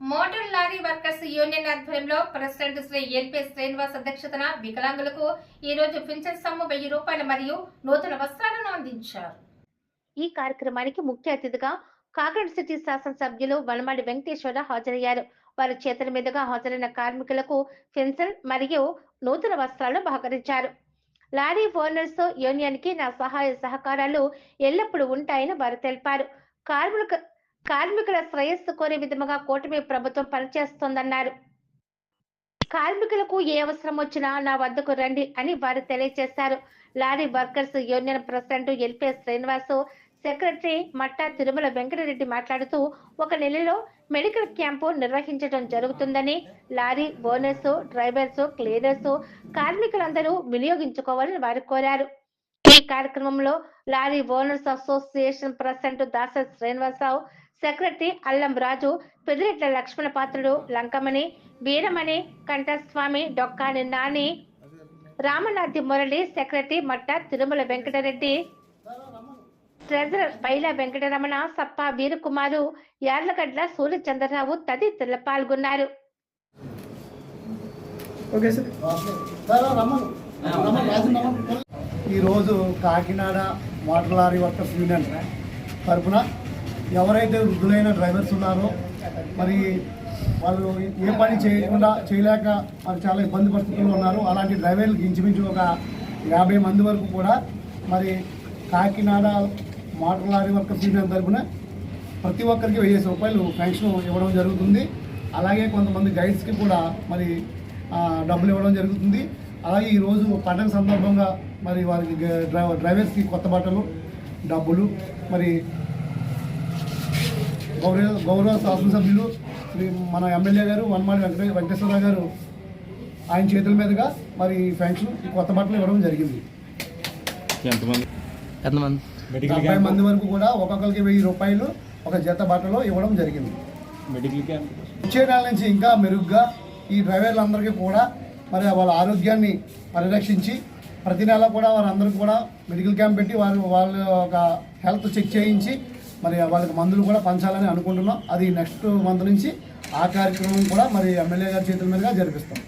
Motor lorry workers union ఆధ్వర్యంలో president Shri N P Srinivas అధ్యక్షతన వికలాంగులకు ఈ రోజు పింఛన్ సొమ్ము వెయ్యి రూపాయలు మరియు నూతన వస్త్రాలను అందించారు. ఈ కార్యక్రమానికి ముఖ్య అతిథిగా కాకినాడ సిటీ శాసనసభ్యులు వనమాడి వెంకటేశ్వర హాజరయ్యారు. వారి చేతుల మీదుగా హాజరైన కార్మికులకు పెన్షన్ మరియు నూతన వస్త్రాలను బహకరించారు. లారీ ఓనర్స్ యూనియన్కి నా సహాయ సహకారాలు ఎల్లప్పుడూ ఉంటాయని వారు తెలిపారు. కార్మిక కార్మికుల శ్రేయస్సు కోరే విధముగా కూటమి ప్రభుత్వం పనిచేస్తోందన్నారు. కార్మికులకు ఏ అవసరం వచ్చినా నా వద్దకు రండి అని వారు తెలియజేశారు. Lorry workers union president L P Srinivasu secretary Matta Tirumala Venkatareddy మాట్లాడుతూ ఒక నెలలో మెడికల్ క్యాంపు నిర్వహించడం జరుగుతుందని లారీ ఓనర్స్ డ్రైవర్స్ క్లీనర్స్ కార్మికులందరూ వినియోగించుకోవాలని వారు కోరారు. ఈ కార్యక్రమంలో lorry owners association president Dasa Srinivasarao secretary Allam Raju Pediretla Lakshmana Patrudu Lankamani Veeramani Kantaswamy Dokkani Nani Ramanathi Murali secretary Matta Tirumala Venkatareddy treasurer Baila Venkataramana Sappa Veerakumaru Yarlagadda Suryachandrarao తదితరులు పాల్గొన్నారు. Okay sir. ఈరోజు Kakinada water lorry workers union తరఫున ఎవరైతే వృద్ధులైన drivers ఉన్నారో మరి వాళ్ళు ఏ పని చేయకుండా చేయలేక మరి చాలా ఇబ్బంది పరిస్థితుల్లో ఉన్నారు. అలాంటి డ్రైవర్లకు ఇంచుమించు ఒక యాభై మంది వరకు కూడా మరి Kakinada motor lorry workers union తరఫున ప్రతి ఒక్కరికి వెయ్యి రూపాయలు పెన్షన్ ఇవ్వడం జరుగుతుంది. అలాగే కొంతమంది గైడ్స్కి కూడా మరి డబ్బులు ఇవ్వడం జరుగుతుంది. అలాగే ఈరోజు పండగ సందర్భంగా మరి వారికి డ్రైవర్స్కి కొత్త బట్టలు డబ్బులు మరి గౌరవ గౌరవ శాసనసభ్యులు శ్రీ మన ఎమ్మెల్యే గారు వనమాడి వెంకట వెంకటేశ్వరరావు గారు ఆయన చేతుల మీదుగా మరి ఈ కొత్త బట్టలు ఇవ్వడం జరిగింది. ఎంతమంది? ఎంతమంది? మెడికల్ డెబ్బై మంది వరకు కూడా ఒక్కొక్కరికి వెయ్యి రూపాయలు ఒక జత బట్టలు ఇవ్వడం జరిగింది. Medical camp? వచ్చే నెల నుంచి ఇంకా మెరుగ్గా ఈ డ్రైవర్లందరికీ కూడా మరి వాళ్ళ ఆరోగ్యాన్ని పరిరక్షించి ప్రతి నెల కూడా వారందరికీ కూడా మెడికల్ క్యాంప్ పెట్టి వారు వాళ్ళ ఒక హెల్త్ చెక్ చేయించి మరి వాళ్ళకి మందులు కూడా పంచాలని అనుకుంటున్నాం. అది నెక్స్ట్ మంత్ నుంచి ఆ కార్యక్రమం కూడా మరి ఎమ్మెల్యే గారి చేతుల మీదుగా జరిపిస్తాం.